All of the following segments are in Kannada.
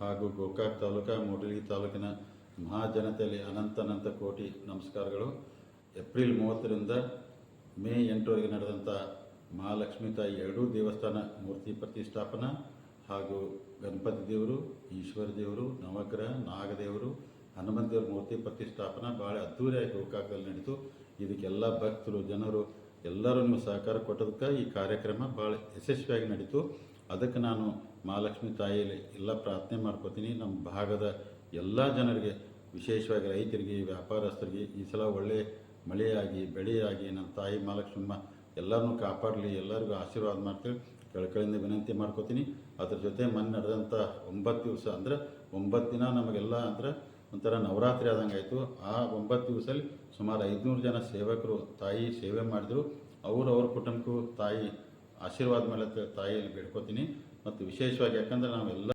ಹಾಗೂ ಗೋಕಾಕ್ ತಾಲೂಕು, ಮೂಡಲಗಿ ತಾಲೂಕಿನ ಮಹಾಜನತೆಯಲ್ಲಿ ಅನಂತ ಅನಂತ ಕೋಟಿ ನಮಸ್ಕಾರಗಳು. ಏಪ್ರಿಲ್ ಮೂವತ್ತರಿಂದ ಮೇ ಎಂಟರವರೆಗೆ ನಡೆದಂಥ ಮಹಾಲಕ್ಷ್ಮೀ ತಾಯಿ ಎರಡೂ ದೇವಸ್ಥಾನ ಮೂರ್ತಿ ಪ್ರತಿಷ್ಠಾಪನಾ ಹಾಗೂ ಗಣಪತಿ ದೇವರು, ಈಶ್ವರ ದೇವರು, ನವಗ್ರಹ, ನಾಗದೇವರು ಹನುಮಂತ ದೇವರ ಮೂರ್ತಿ ಪ್ರತಿಷ್ಠಾಪನಾ ಭಾಳ ಅದ್ದೂರಿಯಾಗಿ ಗೋಕಾಕದಲ್ಲಿ ನಡೀತು. ಇದಕ್ಕೆಲ್ಲ ಭಕ್ತರು, ಜನರು ಎಲ್ಲರೂ ಸಹಕಾರ ಕೊಟ್ಟದಕ್ಕೆ ಈ ಕಾರ್ಯಕ್ರಮ ಭಾಳ ಯಶಸ್ವಿಯಾಗಿ ನಡೀತು. ಅದಕ್ಕೆ ನಾನು ಮಹಾಲಕ್ಷ್ಮಿ ತಾಯಿಯಲ್ಲಿ ಎಲ್ಲ ಪ್ರಾರ್ಥನೆ ಮಾಡ್ಕೋತೀನಿ. ನಮ್ಮ ಭಾಗದ ಎಲ್ಲ ಜನರಿಗೆ, ವಿಶೇಷವಾಗಿ ರೈತರಿಗೆ, ವ್ಯಾಪಾರಸ್ಥರಿಗೆ, ಈ ಸಲ ಒಳ್ಳೆ ಮಳೆಯಾಗಿ, ಬೆಳೆಯಾಗಿ ನಮ್ಮ ತಾಯಿ ಮಹಾಲಕ್ಷ್ಮಮ್ಮ ಎಲ್ಲರನ್ನೂ ಕಾಪಾಡಲಿ, ಎಲ್ಲರಿಗೂ ಆಶೀರ್ವಾದ ಮಾಡ್ತೀವಿ. ಕಳ್ಕಳಿಂದ ವಿನಂತಿ ಮಾಡ್ಕೋತೀನಿ. ಅದ್ರ ಜೊತೆ ಮೊನ್ನೆ ನಡೆದಂಥ ಒಂಬತ್ತು ದಿವಸ ಅಂದರೆ ಒಂಬತ್ತು ದಿನ ನಮಗೆಲ್ಲ ಅಂದ್ರೆ ಒಂಥರ ನವರಾತ್ರಿ ಆದಂಗೆ ಆಯಿತು. ಆ ಒಂಬತ್ತು ದಿವಸದಲ್ಲಿ ಸುಮಾರು ಐದುನೂರು ಜನ ಸೇವಕರು ತಾಯಿ ಸೇವೆ ಮಾಡಿದ್ರು. ಅವರು ಅವ್ರ ಕುಟುಂಬಕ್ಕೂ ತಾಯಿ ಆಶೀರ್ವಾದ ಮೇಲೆ ತಾಯಿಯಲ್ಲಿ ಬೇಡ್ಕೋತೀನಿ. ಮತ್ತು ವಿಶೇಷವಾಗಿ ಯಾಕಂದ್ರೆ ನಾವೆಲ್ಲ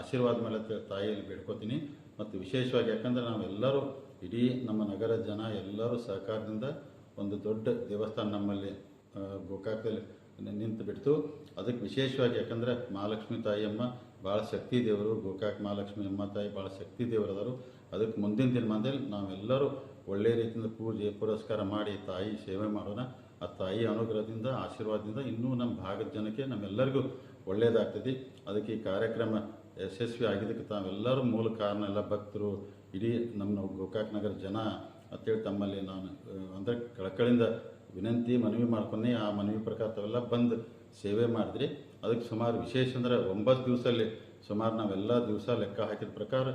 ಆಶೀರ್ವಾದ ಮೇಲೆ ತಾಯಿಯಲ್ಲಿ ಬೇಡ್ಕೋತೀನಿ. ಮತ್ತು ವಿಶೇಷವಾಗಿ ಯಾಕಂದ್ರೆ ನಾವೆಲ್ಲರೂ ಇಡೀ ನಮ್ಮ ನಗರ ಜನ ಎಲ್ಲರೂ ಸಹಕಾರದಿಂದ ಒಂದು ದೊಡ್ಡ ದೇವಸ್ಥಾನ ನಮ್ಮಲ್ಲಿ ಗೋಕಾಕದಲ್ಲಿ ನಿಂತು ಬಿಡ್ತು. ಅದಕ್ಕೆ ವಿಶೇಷವಾಗಿ ಯಾಕಂದ್ರೆ ಮಹಾಲಕ್ಷ್ಮಿ ತಾಯಿಯಮ್ಮ ಭಾಳ ಶಕ್ತಿ ದೇವರು. ಗೋಕಾಕ್ ಮಹಾಲಕ್ಷ್ಮಿ ಅಮ್ಮ ತಾಯಿ ಭಾಳ ಶಕ್ತಿ ದೇವರದರು. ಅದಕ್ಕೆ ಮುಂದಿನ ದಿನಮಾನದಲ್ಲಿ ನಾವೆಲ್ಲರೂ ಒಳ್ಳೆಯ ರೀತಿಯಿಂದ ಪೂಜೆ ಪುರಸ್ಕಾರ ಮಾಡಿ ತಾಯಿ ಸೇವೆ ಮಾಡೋಣ. ಆ ತಾಯಿ ಅನುಗ್ರಹದಿಂದ, ಆಶೀರ್ವಾದದಿಂದ ಇನ್ನೂ ನಮ್ಮ ಭಾಗದ ಜನಕ್ಕೆ ನಮ್ಮೆಲ್ಲರಿಗೂ ಒಳ್ಳೆಯದಾಗ್ತದೆ ಅದಕ್ಕೆ ಈ ಕಾರ್ಯಕ್ರಮ ಯಶಸ್ವಿ ಆಗಿದ್ದಕ್ಕೆ ತಾವೆಲ್ಲರೂ ಮೂಲ ಕಾರಣ ಎಲ್ಲ ಭಕ್ತರು, ಇಡೀ ನಮ್ಮ ಗೋಕಾಕ್ ನಗರ ಜನ ಅಂತೇಳಿ ತಮ್ಮಲ್ಲಿ ನಾನು ಅಂದರೆ ಕಳಕಳಿಂದ ವಿನಂತಿ ಮನವಿ ಮಾಡ್ಕೊಂಡೆ ಆ ಮನವಿ ಪ್ರಕಾರ ತಾವೆಲ್ಲ ಬಂದು ಸೇವೆ ಮಾಡಿದ್ರಿ. ಅದಕ್ಕೆ ಸುಮಾರು ವಿಶೇಷ ಅಂದರೆ ಒಂಬತ್ತು ದಿವಸದಲ್ಲಿ ಸುಮಾರು ನಾವೆಲ್ಲ ದಿವಸ ಲೆಕ್ಕ ಹಾಕಿದ ಪ್ರಕಾರ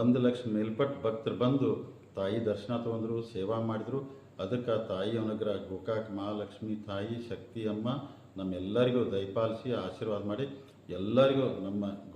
ಒಂದು ಲಕ್ಷ ಮೇಲ್ಪಟ್ಟು ಭಕ್ತರು ಬಂದು ತಾಯಿ ದರ್ಶನ ತಗೊಂಡ್ರು, ಸೇವಾ ಮಾಡಿದ್ರು. ಅದಕ್ಕೆ ತಾಯಿ ಅನುಗ್ರಹ, ಗೋಕಾಕ್ ಮಹಾಲಕ್ಷ್ಮಿ ತಾಯಿ, ಶಕ್ತಿ ಅಮ್ಮ, ನಮ್ಮೆಲ್ಲರಿಗೂ ದಯಪಾಲಿಸಿ ಆಶೀರ್ವಾದ ಮಾಡಿ, ಎಲ್ಲರಿಗೂ ನಮ್ಮ